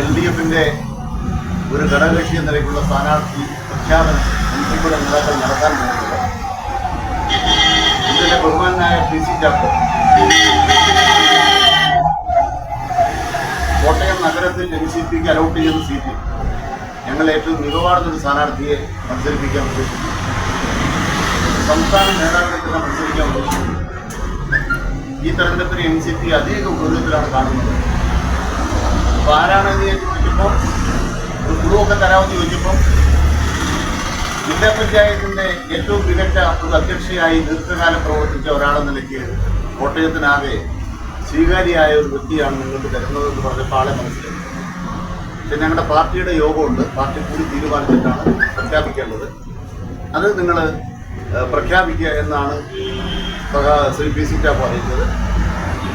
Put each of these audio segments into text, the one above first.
L D എഫിന്റെ ഒരു ഘടകകക്ഷി എന്ന നിലയ്ക്കുള്ള സ്ഥാനാർത്ഥി പ്രഖ്യാപനം മുൻസിപ്പൽ നേതാക്കൾ നടത്താൻ പോകുന്നത് ഇതിന്റെ ബഹുമാനായ പി സി ചാക്കോ കോട്ടയം നഗരത്തിൽ എൻ സി പിക്ക് അലോട്ട് ചെയ്ത സീറ്റിൽ ഞങ്ങൾ ഏറ്റവും മികവാർന്ന ഒരു സ്ഥാനാർത്ഥിയെ മത്സരിപ്പിക്കാൻ ഉദ്ദേശിക്കുന്നു. സംസ്ഥാന നേതാക്കളെ തന്നെ മത്സരിക്കാൻ ഉദ്ദേശിക്കുന്നു. ഈ തെരഞ്ഞെടുപ്പിന് എൻ സി പി അധിക ഗൗരവത്തിലാണ് കാണുന്നത്. അപ്പൊ ആരാണെന്ന് ചോദിച്ചപ്പോൾ ഒരു കുറുവൊക്കെ തരാമെന്ന് ചോദിച്ചപ്പോൾ ജില്ലാ പഞ്ചായത്തിന്റെ ഏറ്റവും മികച്ച ഒരു അധ്യക്ഷയായി ദീർഘകാലം പ്രവർത്തിച്ച ഒരാളെന്ന നിലയ്ക്ക് കോട്ടയത്തിനാകെ സ്വീകാര്യമായ ഒരു വ്യക്തിയാണ് നിങ്ങൾക്ക് തരുന്നത് എന്ന് പറഞ്ഞപ്പോൾ ആളെ മനസ്സിലായി. പക്ഷെ ഞങ്ങളുടെ പാർട്ടിയുടെ യോഗമുണ്ട്. പാർട്ടി കൂടി തീരുമാനിച്ചിട്ടാണ് പ്രഖ്യാപിക്കേണ്ടത്. അത് നിങ്ങൾ പ്രഖ്യാപിക്കുക എന്നാണ് ശ്രീ പി സി ചാപ്പ്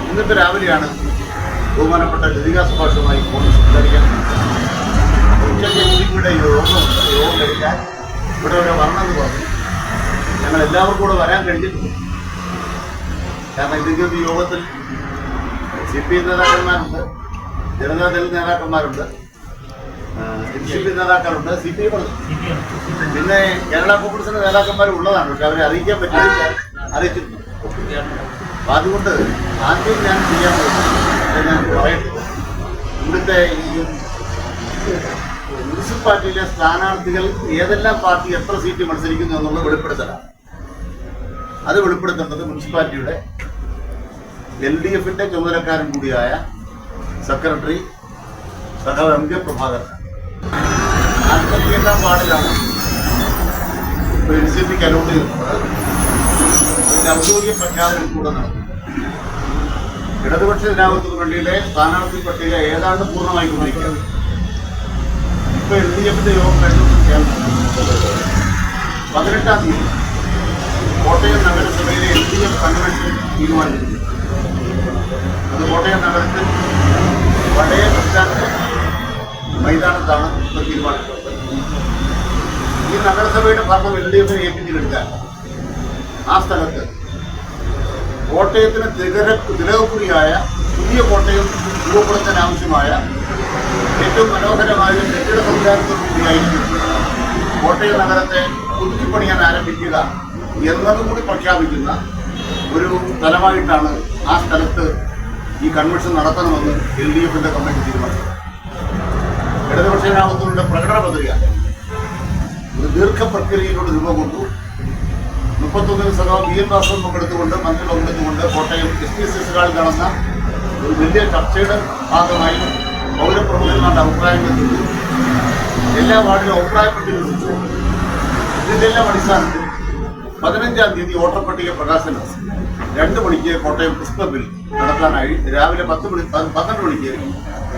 ഇന്നിപ്പോൾ രാവിലെയാണ് ബഹുമാനപ്പെട്ട ലതിക സുഭാഷുമായി ഫോണിൽ സംസാരിക്കാൻ ഉച്ചയ്ക്ക് ഇവിടെ യോഗം യോഗം കഴിക്കാൻ ഇവിടെ വരെ വരണമെന്ന് പറഞ്ഞു. ഞങ്ങൾ എല്ലാവർക്കും കൂടെ വരാൻ കഴിഞ്ഞിട്ടുണ്ട് കാരണം ഇതിന്റെ യോഗത്തിൽ സി പി നേതാക്കന്മാരുണ്ട് ജനതാദൾ നേതാക്കന്മാരുണ്ട് എൻ സി പി നേതാക്കളുണ്ട് സി പി എം പിന്നെ കേരള കോൺഗ്രസിന്റെ നേതാക്കന്മാർ ഉള്ളതാണ് പക്ഷെ അവരെ അറിയിക്കാൻ പറ്റില്ല അറിയിച്ചിട്ടുണ്ട് അപ്പൊ അതുകൊണ്ട് ആദ്യം ഞാൻ ചെയ്യാൻ പോകുന്നത് ഇവിടുത്തെ മുനിസിപ്പാലിറ്റിയിലെ സ്ഥാനാർത്ഥികൾ ഏതെല്ലാം പാർട്ടി എത്ര സീറ്റ് മത്സരിക്കുന്നു എന്നുള്ളത് വെളിപ്പെടുത്തലാണ്. അത് വെളിപ്പെടുത്തേണ്ടത് മുനിസിപ്പാലിറ്റിയുടെ എൽ ഡി എഫിന്റെ ചുമതലക്കാരൻ കൂടിയായ സെക്രട്ടറി സഹ എം കെ പ്രഭാകരൻ. നാൽപ്പത്തിയെട്ടാം വാർഡിലാണ് എൻ സി പിക്ക് അലോട്ട് ചെയ്തിട്ടുള്ളത്. ഔദ്യോഗിക പ്രഖ്യാപനം കൂടെ നടന്നു ഇടതുപക്ഷ ജനാധിപത്യ പള്ളിയിലെ സ്ഥാനാർത്ഥി പട്ടിക ഏതാണ്ട് പൂർണമായി കൊണ്ടിരിക്കുകയാണ് ഇപ്പൊ എൽ ഡി എഫിന്റെ യോഗം ചേർന്നു പതിനെട്ടാം തീയതി കോട്ടയം നഗരസഭയിലെ എൽ ഡി എഫ് കൺവെൻഷൻ തീരുമാനിച്ചിട്ടുണ്ട് അത് കോട്ടയം നഗരത്തിൽ പഴയ സ്റ്റാൻഡ് മൈതാനത്താണ് ഇപ്പൊ തീരുമാനിച്ചത് ഈ നഗരസഭയുടെ ഭരണം എൽ ഡി എഫിനെ ഏൽപ്പിച്ചിട്ടെടുക്കാൻ ആ സ്ഥലത്ത് കോട്ടയത്തിന് തികര തിലകക്കുറിയായ പുതിയ കോട്ടയം രൂപപ്പെടുത്താൻ ആവശ്യമായ ഏറ്റവും മനോഹരമായ കെട്ടിട സംവിധാനത്തോടു കൂടിയായിരിക്കും കോട്ടയം നഗരത്തെ പുതുക്കിപ്പണിയാൻ ആരംഭിക്കുക എന്നതും കൂടി പ്രഖ്യാപിക്കുന്ന ഒരു സ്ഥലമായിട്ടാണ് ആ സ്ഥലത്ത് ഈ കൺവെൻഷൻ നടത്തണമെന്ന് എൽ ഡി എഫിന്റെ കമ്മിറ്റി തീരുമാനിച്ചത്. ഇടതുപക്ഷ ജനാധിപത്യത്തിന്റെ പ്രകടന പത്രിക ഒരു ദീർഘ പ്രക്രിയയിലൂടെ രൂപം കൊണ്ടു മുപ്പത്തൊന്നിന് സഭ ബി എം ദാസൻ പങ്കെടുത്തുകൊണ്ട് മന്ത്രി പങ്കെടുത്തുകൊണ്ട് കോട്ടയം എസ് പി എസ് എസുകളിൽ നടന്ന ഒരു വലിയ ചർച്ചയുടെ ഭാഗമായി പൗരപ്രമുഖന്മാരുടെ അഭിപ്രായങ്ങൾ കിട്ടി എല്ലാ വാർഡിലും അഭിപ്രായപ്പെട്ടി വിളിച്ചു ഇതിന്റെ എല്ലാം അടിസ്ഥാനത്തിൽ പതിനഞ്ചാം തീയതി വോട്ടർ പട്ടിക പ്രകാശനം. രണ്ട് മണിക്ക് കോട്ടയം പ്രസ് ക്ലബിൽ നടത്താനായി. രാവിലെ പത്ത് മണി പന്ത്രണ്ട് മണിക്ക്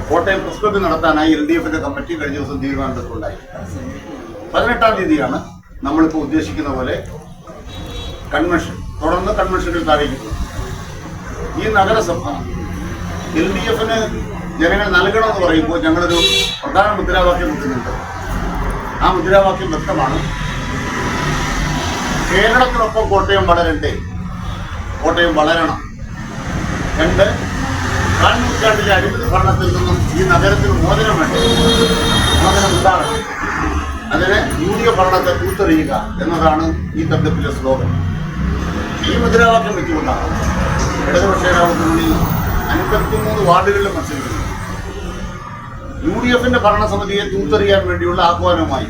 കോട്ടയം പ്രസ് ക്ലബിൽ നടത്താനായി എൽ ഡി എഫിന്റെ കമ്മിറ്റി കഴിഞ്ഞ ദിവസം തീരുമാനമെടുത്തുണ്ടായി. പതിനെട്ടാം തീയതിയാണ് നമ്മളിപ്പോൾ ഉദ്ദേശിക്കുന്ന പോലെ കൺവെൻഷൻ തുടർന്ന് കൺവെൻഷനിൽ താഴേക്ക് ഈ നഗരസഭ എൽ ഡി എഫിന് ജനങ്ങൾ നൽകണമെന്ന് പറയുമ്പോൾ ഞങ്ങളൊരു പ്രധാന മുദ്രാവാക്യം വെക്കുന്നുണ്ട് ആ മുദ്രാവാക്യം വ്യക്തമാണ്. കേരളത്തിനൊപ്പം കോട്ടയം വളരണ്ടേ? കോട്ടയം വളരണം. രണ്ട് കാൽ നൂറ്റാണ്ടിലെ അഴിമതി ഭരണത്തിൽ നിന്നും ഈ നഗരത്തിന് മോചനം വേണ്ടേ? മോചനം ഉണ്ടാകണം. അതിനെ യൂണിയ ഭരണത്തെ കൂത്തെറിയുക എന്നതാണ് ഈ തട്ടിപ്പിലെ സ്ലോഗൻ. ഈ മുദ്രാവാക്യം വെച്ചുകൊണ്ടാണ്. ഇടതുപക്ഷ മുന്നണി അൻപത്തിമൂന്ന് വാർഡുകളിലും മത്സരിക്കുന്നത് യു ഡി എഫിന്റെ ഭരണസമിതിയെ തൂത്തെറിയാൻ വേണ്ടിയുള്ള ആഹ്വാനവുമായി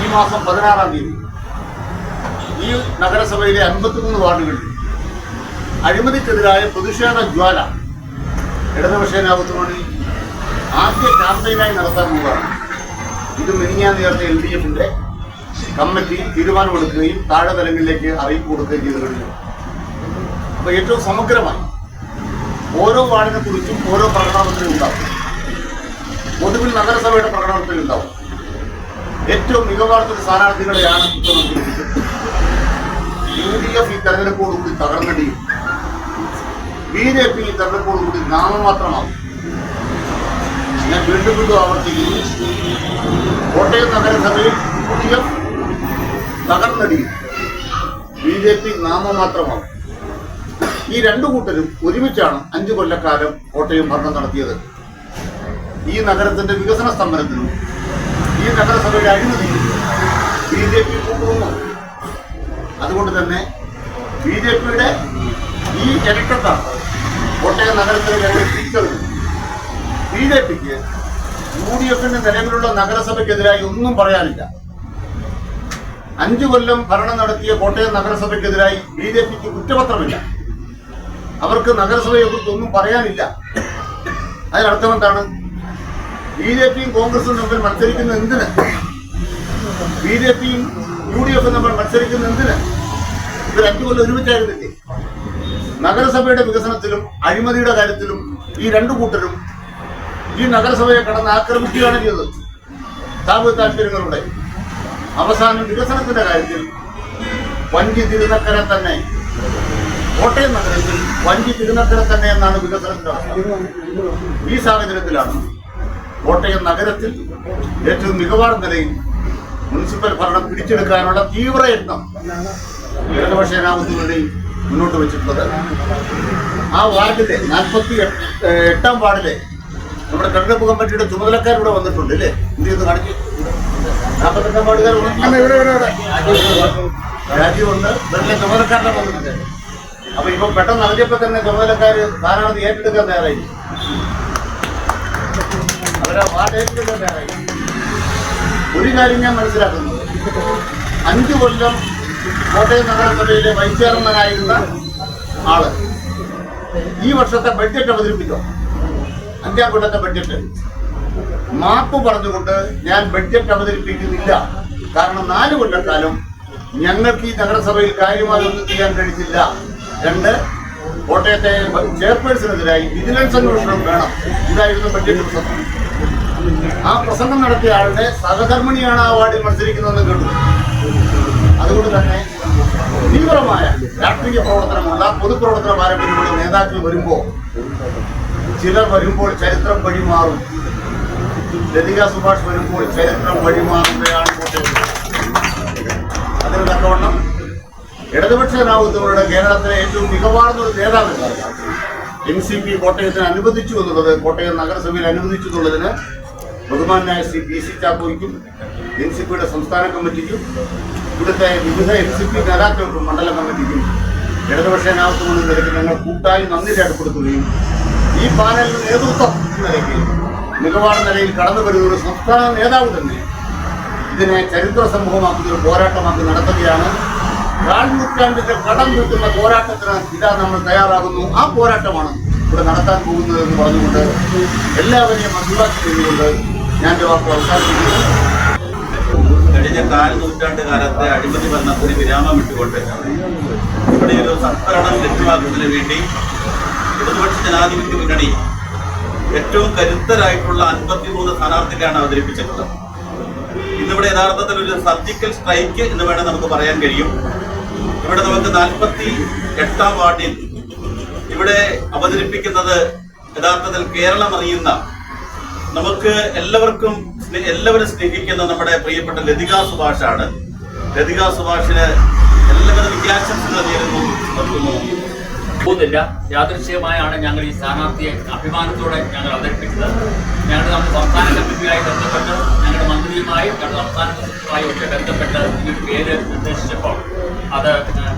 ഈ മാസം പതിനാറാം തീയതി ഈ നഗരസഭയിലെ അൻപത്തിമൂന്ന് വാർഡുകളിൽ അഴിമതിക്കെതിരായ പ്രതിഷേധ ജ്വാല ഇടതുപക്ഷ ജനാധിപത്യമുന്നണി ആദ്യ ക്യാമ്പയിനായി നടത്താൻ പോവുകയാണ്. ഇത് മെനിഞ്ഞാൻ നേരത്തെ എൽ ഡി എഫിന്റെ കമ്മിറ്റി തീരുമാനമെടുക്കുകയും താഴെ തലങ്ങളിലേക്ക് അറിയിപ്പ് കൊടുക്കുകയും ചെയ്തു കഴിഞ്ഞു അപ്പൊ ഏറ്റവും സമഗ്രമായി ഓരോ വാർഡിനെ കുറിച്ചും ഓരോ പ്രകടനപത്രം ഉണ്ടാവും. ഒടുവിൽ നഗരസഭയുടെ പ്രകടനത്തിൽ ഉണ്ടാവും. ഏറ്റവും മികവാർത്ത സ്ഥാനാർത്ഥികളെയാണ് യു ഡി എഫ് ഈ തെരഞ്ഞെടുപ്പോടുകൂടി തകർന്നടിയും. ബി ജെ പി ഈ തെരഞ്ഞെടുപ്പോടുകൂടി നാമമാത്രമാവും ഞാൻ വീണ്ടും വീണ്ടും ആവർത്തിക്കുന്നു. കോട്ടയം നഗരസഭയിൽ യു ഡി എഫ് തകർന്നടിയും ബി ജെ പി നാമമാത്രമാണ്. ഈ രണ്ടു കൂട്ടരും ഒരുമിച്ചാണ് അഞ്ചു കൊല്ലക്കാലം കോട്ടയം ഭരണം നടത്തിയത്. ഈ നഗരത്തിന്റെ വികസന സ്തംഭനത്തിനും ഈ നഗരസഭയുടെ അഴിമതിയും ബി ജെ പി കൂട്ടുന്നു അതുകൊണ്ട് തന്നെ ബി ജെ പിയുടെ ഈ ഇരട്ടത്താണ് കോട്ടയം നഗരത്തിലെ ഞങ്ങൾ തിരിച്ചറിഞ്ഞു ബി ജെ പിക്ക് യു ഡി എഫിന്റെ നിലവിലുള്ള നഗരസഭയ്ക്കെതിരായി ഒന്നും പറയാനില്ല. അഞ്ചു കൊല്ലം ഭരണം നടത്തിയ കോട്ടയം നഗരസഭയ്ക്കെതിരായി ബി ജെ പിക്ക് കുറ്റപത്രമില്ല. അവർക്ക് നഗരസഭയെ കുറിച്ച് ഒന്നും പറയാനില്ല അതിനർത്ഥം എന്താണ്? ബി ജെ പിയും കോൺഗ്രസും തമ്മിൽ മത്സരിക്കുന്ന എന്തിന്? ബി ജെ പിയും യു ഡി എഫും തമ്മിൽ മത്സരിക്കുന്ന എന്തിന്? ഇവർ അഞ്ചു കൊല്ലം ഒരുമിച്ചായിരുന്നില്ലേ? നഗരസഭയുടെ വികസനത്തിലും അഴിമതിയുടെ കാര്യത്തിലും ഈ രണ്ടു കൂട്ടരും ഈ നഗരസഭയെ കടന്ന് ആക്രമിക്കുകയാണ് ചെയ്തത്. താപ താല്പര്യങ്ങളുടെ അവസാനം വികസനത്തിന്റെ കാര്യത്തിൽ വഞ്ചി തിരുനക്കര തന്നെ. കോട്ടയം നഗരത്തിൽ വഞ്ചി തിരുനക്കര തന്നെ എന്നാണ് വികസനത്തിന്റെ അവസ്ഥ. ഈ സാഹചര്യത്തിലാണ് കോട്ടയം നഗരത്തിൽ ഏറ്റവും മികവാർന്ന നിലയിൽ മുനിസിപ്പൽ ഭരണം പിടിച്ചെടുക്കാനുള്ള തീവ്ര യത്നം ഇടതുപക്ഷ ജനാധിപത്യങ്ങളുടെയും മുന്നോട്ട് വെച്ചിട്ടുള്ളത്. ആ വാർഡിലെ നാൽപ്പത്തി എട്ടാം വാർഡിലെ നമ്മുടെ തെരഞ്ഞെടുപ്പ് കമ്മിറ്റിയുടെ ചുമതലക്കാരിവിടെ വന്നിട്ടുണ്ട് അല്ലേ? എന്ത് ചെയ്ത് കാണിച്ചു രാജീവുണ്ട് ഇവരുടെ ചുമതലക്കാരുടെ വന്നിട്ടുണ്ട് അപ്പൊ ഇപ്പൊ പെട്ടെന്ന് അറിഞ്ഞപ്പോ തന്നെ ചുമതലക്കാര് ധാരാളം ഏറ്റെടുക്കാൻ തയ്യാറായി. അവരാ വാർഡ് ഏറ്റെടുക്കാൻ തയ്യാറായി. ഒരു കാര്യം ഞാൻ മനസ്സിലാക്കുന്നത് അഞ്ചു കൊല്ലം കോട്ടയം നഗരസഭയിലെ വൈസ് ചെയർമാനായിരുന്ന ആൾ ഈ വർഷത്തെ ബഡ്ജറ്റ് അവതരിപ്പിച്ചോ? അഞ്ചാം കൊല്ലത്തെ ബഡ്ജറ്റ്. മാപ്പ് പറഞ്ഞുകൊണ്ട് ഞാൻ ബഡ്ജറ്റ് അവതരിപ്പിക്കുന്നില്ല. കാരണം നാല് കൊല്ലക്കാലം ഞങ്ങൾക്ക് ഈ നഗരസഭയിൽ കാര്യമായി ഒന്നും ചെയ്യാൻ കഴിഞ്ഞില്ല രണ്ട് കോട്ടയത്തെ ചെയർപേഴ്സണെതിരായി വിജിലൻസ് അന്വേഷണം വേണം. ഇതായിരുന്നു ബഡ്ജറ്റ് പ്രസംഗം. ആ പ്രസംഗം നടത്തിയ ആളുടെ സഹധർമ്മിണിയാണ് ആ വാർഡിൽ മത്സരിക്കുന്നതെന്ന് കേട്ടു. അതുകൊണ്ട് തന്നെ തീവ്രമായ രാഷ്ട്രീയ പ്രവർത്തനമുള്ള പൊതുപ്രവർത്തന പാരമ്പര്യമുള്ള നേതാക്കൾ വരുമ്പോൾ ചിലർ വരുമ്പോൾ ചരിത്രം വഴിമാറും. ലതിക സുഭാഷ് വരുമ്പോൾ ചരിത്രം വഴിമാറുകയാണ് അതിന് തക്കവണ്ണം ഇടതുപക്ഷ ജനാധിപത്യങ്ങളുടെ കേരളത്തിലെ ഏറ്റവും മികവാർന്ന ഒരു നേതാവ് എൻ സി പി കോട്ടയത്തിന് അനുവദിച്ചു എന്നുള്ളത് കോട്ടയം നഗരസഭയിൽ അനുവദിച്ചു എന്നുള്ളതിന് ബഹുമാനായ ശ്രീ പി സി ചാക്കോയ്ക്കും എൻ സി പിയുടെ സംസ്ഥാന കമ്മിറ്റിക്കും ഇവിടുത്തെ വിവിധ എൻ സി പി നേതാക്കൾക്കും മണ്ഡല കമ്മിറ്റിക്കും ഇടതുപക്ഷ നിലയ്ക്ക് ഞങ്ങൾ കൂട്ടായി നന്ദി രേഖപ്പെടുത്തുകയും ഈ പാനലിന് നേതൃത്വം നിലയ്ക്ക് മികവാർന്ന നിലയിൽ കടന്നു വരുന്ന ഒരു സംസ്ഥാന നേതാവ് തന്നെ ഇതിനെ ചരിത്ര സമൂഹമാക്കുന്ന ഒരു പോരാട്ടമാക്കി നടത്തുകയാണ്. കാൽ നൂറ്റാണ്ടിന്റെ കടം കിട്ടുന്ന പോരാട്ടത്തിന് ഇതാ നമ്മൾ തയ്യാറാകുന്നു. ആ പോരാട്ടമാണ് ഇവിടെ നടത്താൻ പോകുന്നത് എന്ന് പറഞ്ഞുകൊണ്ട് എല്ലാവരെയും അഭിവാദ്യം ചെയ്തുകൊണ്ട് ഞാൻ എന്റെ വാക്ക് അവസാനിപ്പിക്കുന്നു. കഴിഞ്ഞ കാൽ നൂറ്റാണ്ട് കാലത്തെ അഴിമതി ഭരണത്തിന് വിരാമം ഇട്ടുകൊണ്ട് ഇവിടെ ഒരു സംഭരണം ലഭ്യമാക്കുന്നതിന് വേണ്ടി ഇടതുപക്ഷ ജനാധിപത്യ മുന്നണി ഏറ്റവും കരുത്തരായിട്ടുള്ള അൻപത്തിമൂന്ന് സ്ഥാനാർത്ഥികളാണ് അവതരിപ്പിച്ചിട്ടുള്ളത്. ഇന്നിവിടെ യഥാർത്ഥത്തിൽ ഒരു സർജിക്കൽ സ്ട്രൈക്ക് എന്ന് വേണം നമുക്ക് പറയാൻ കഴിയും. ഇവിടെ നമുക്ക് നാൽപ്പത്തി എട്ടാം വാർഡിൽ ഇവിടെ അവതരിപ്പിക്കുന്നത് യഥാർത്ഥത്തിൽ കേരളം അറിയുന്ന നമുക്ക് എല്ലാവർക്കും എല്ലാവരും സ്നേഹിക്കുന്ന നമ്മുടെ പ്രിയപ്പെട്ട ലതിക സുഭാഷാണ്. ലതിക സുഭാഷിന് എല്ലാവരും വിദ്യാശംസകൾ നേരുന്നു. പോകുന്നില്ല. യാദൃശ്യമായാണ് ഞങ്ങൾ ഈ സ്ഥാനാർത്ഥിയെ അഭിമാനത്തോടെ ഞങ്ങൾ അവതരിപ്പിച്ചത്. ഞങ്ങളുടെ നമ്മുടെ സംസ്ഥാന കമ്മിറ്റിയുമായി ബന്ധപ്പെട്ട് ഞങ്ങളുടെ മന്ത്രിയുമായി ഞങ്ങളുടെ സംസ്ഥാന കമ്മിറ്റിയുമായി ഒക്കെ ബന്ധപ്പെട്ട് ഈ ഒരു പേര് നിർദ്ദേശിച്ചപ്പോൾ അത്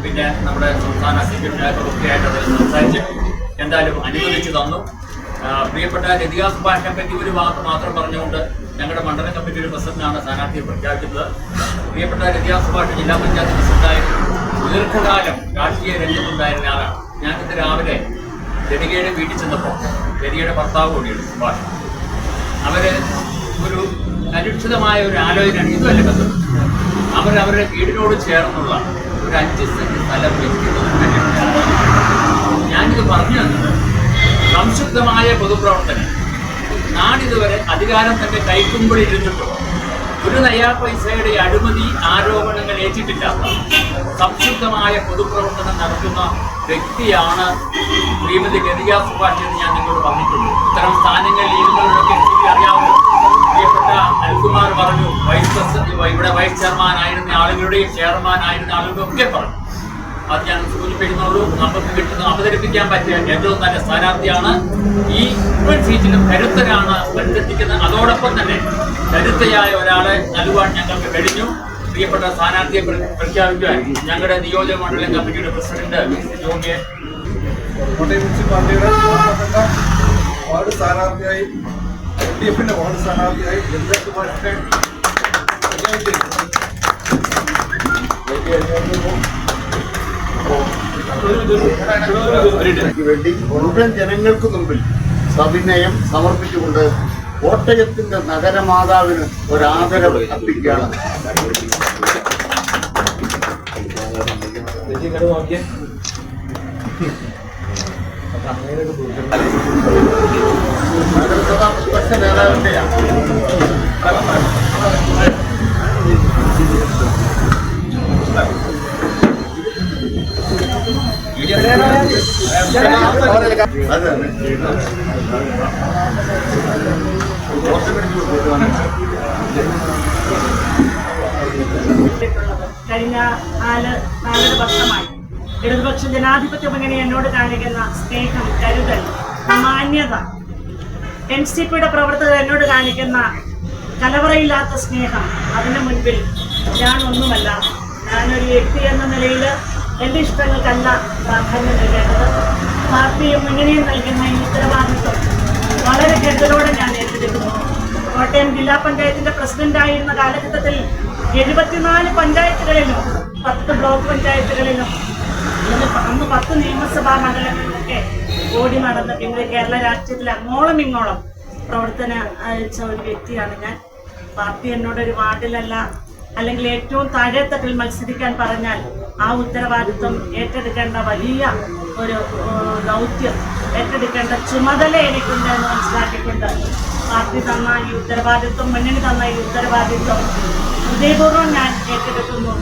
പിന്നെ നമ്മുടെ സംസ്ഥാന സെക്രട്ടറിയൊക്കെ ആയിട്ട് അതിൽ സംസാരിച്ച് എന്തായാലും അനുവദിച്ചു തന്നു. പ്രിയപ്പെട്ട ലതിക സുഭാഷിനെ പറ്റി ഒരു വാക്ക് മാത്രം പറഞ്ഞുകൊണ്ട് ഞങ്ങളുടെ മണ്ഡലം കമ്മിറ്റിയുടെ പ്രസിഡന്റാണ് സ്ഥാനാർത്ഥിയെ പ്രഖ്യാപിക്കുന്നത് പ്രിയപ്പെട്ട ലതിക സുഭാഷ് ജില്ലാ പഞ്ചായത്ത് പ്രസിഡന്റായിരുന്നു ദീർഘകാലം രാഷ്ട്രീയ രംഗത്തുണ്ടായിരുന്ന ആളാണ് ഞാൻ ഇന്ന് രാവിലെ ലതികയുടെ വീട്ടിൽ ചെന്നപ്പോൾ ലതികയുടെ ഭർത്താവ് കൂടിയുണ്ട് സുഭാഷ്. അവർ ഒരു അനിശ്ചിതമായ ഒരു ആലോചന ഇതുമല്ല ബന്ധം. അവർ അവരുടെ വീടിനോട് ചേർന്നുള്ള ഒരു അഞ്ച് സെന്റ് സ്ഥലം വേണ്ടിയിട്ടാണ് ഞാനിത് പറഞ്ഞു തന്നത് സംശുദ്ധമായ പൊതുപ്രവർത്തനം. നാടിതുവരെ അധികാരം തന്റെ കൈക്കുമ്പിൾ ഇരുന്നിട്ടും ഒരു നയാ പൈസയുടെ അഴിമതി ആരോപണങ്ങൾ ഏറ്റിട്ടില്ല. സംശുദ്ധമായ പൊതുപ്രവർത്തനം നടത്തുന്ന വ്യക്തിയാണ് ശ്രീമതി ഗതിക സുഭാഷ് എന്ന് ഞാൻ നിങ്ങളോട് പറഞ്ഞിട്ടുണ്ട്. ഇത്തരം സ്ഥാനങ്ങളിൽ ഇരുന്നവരൊക്കെ എനിക്ക് അറിയാവുന്ന പ്രിയപ്പെട്ട അൽകുമാർ പറഞ്ഞു വൈസ് പ്രസിഡന്റ് ഇവിടെ വൈസ് ചെയർമാൻ ആയിരുന്ന ആളുകളുടെയും ചെയർമാൻ ആയിരുന്ന ആളുകളുടെ ഒക്കെ പറഞ്ഞു. അത് ഞാൻ സൂചി സൂചിപ്പിക്കുന്നുള്ളൂ നമുക്ക് കിട്ടുന്ന അവതരിപ്പിക്കാൻ പറ്റിയ ഏറ്റവും നല്ല സ്ഥാനാർത്ഥിയാണ് ഈ മുഴുവൻ സീറ്റിലും കരുത്തരാണ് മത്സരിക്കുന്നത് അതോടൊപ്പം തന്നെ കരുത്തയായ ഒരാളെ നൽകുവാൻ ഞങ്ങൾക്ക് കഴിഞ്ഞു പ്രിയപ്പെട്ട സ്ഥാനാർത്ഥിയെ പ്രഖ്യാപിക്കാൻ പ്രഖ്യാപിക്കുവാൻ ഞങ്ങളുടെ നിയോജക മണ്ഡലം കമ്മിറ്റിയുടെ പ്രസിഡന്റ് ജോമിയെ കോട്ടയം മുനിസിപ്പാലിറ്റിയുടെ വാർഡ് സ്ഥാനാർത്ഥിയായി എൽ ഡി എഫിന്റെ വാർഡ് സ്ഥാനാർത്ഥിയായി ജഗദീഷ് കുമാറിനെ പ്രഖ്യാപിച്ചിരിക്കുന്നു. ഇതിനു വേണ്ടി മുഴുവൻ ജനങ്ങൾക്ക് മുമ്പിൽ സവിനയം സമർപ്പിച്ചുകൊണ്ട് കോട്ടയത്തിന്റെ നഗരമാതാവിന് ഒരാദരവ് അർപ്പിക്കുകയാണ്. നഗരസഭാ പ്രതിപക്ഷ നേതാവിന്റെയാണ് കഴിഞ്ഞ നാല് നാലര വർഷമായി. ഇടതുപക്ഷ ജനാധിപത്യ മുന്നണി എന്നോട് കാണിക്കുന്ന സ്നേഹം കരുതൽ മാന്യത എൻ സി പിയുടെ പ്രവർത്തകർ എന്നോട് കാണിക്കുന്ന കലവറയില്ലാത്ത സ്നേഹം അതിന് മുൻപിൽ ഞാൻ ഒന്നുമല്ല. ഞാനൊരു വ്യക്തി എന്ന നിലയിൽ എന്റെ ഇഷ്ടങ്ങൾക്കല്ല പ്രാധാന്യം നൽകേണ്ടത്. പാർട്ടിയും മുന്നണിയും നൽകുന്ന ഈ ഉത്തരവാദിത്വം. വളരെ കരുതലോടെ ഞാൻ ഏറ്റെടുക്കുന്നു. കോട്ടയം ജില്ലാ പഞ്ചായത്തിന്റെ പ്രസിഡന്റായിരുന്ന കാലഘട്ടത്തിൽ എഴുപത്തിനാല് പഞ്ചായത്തുകളിലും പത്ത് ബ്ലോക്ക് പഞ്ചായത്തുകളിലും അന്ന് പത്ത് നിയമസഭാ മണ്ഡലങ്ങളിലൊക്കെ ഓടി നടന്ന് പിന്നെ കേരള രാഷ്ട്രീയത്തിൽ അങ്ങോളം ഇങ്ങോളം പ്രവർത്തന അയച്ച ഒരു വ്യക്തിയാണ് ഞാൻ. പാർട്ടി എന്നോട് ഒരു വാർഡിലല്ല അല്ലെങ്കിൽ ഏറ്റവും താഴെത്തട്ടിൽ മത്സരിക്കാൻ പറഞ്ഞാൽ ആ ഉത്തരവാദിത്വം ഏറ്റെടുക്കേണ്ട വലിയ ഒരു ദൗത്യം ഏറ്റെടുക്കേണ്ട ചുമതല എനിക്കുണ്ട് എന്ന് മനസ്സിലാക്കിക്കൊണ്ട് പാർട്ടി തന്ന ഈ ഉത്തരവാദിത്വം മുന്നണി തന്ന ഈ ഉത്തരവാദിത്വം ഹൃദയപൂർവം ഞാൻ ഏറ്റെടുക്കുന്നു.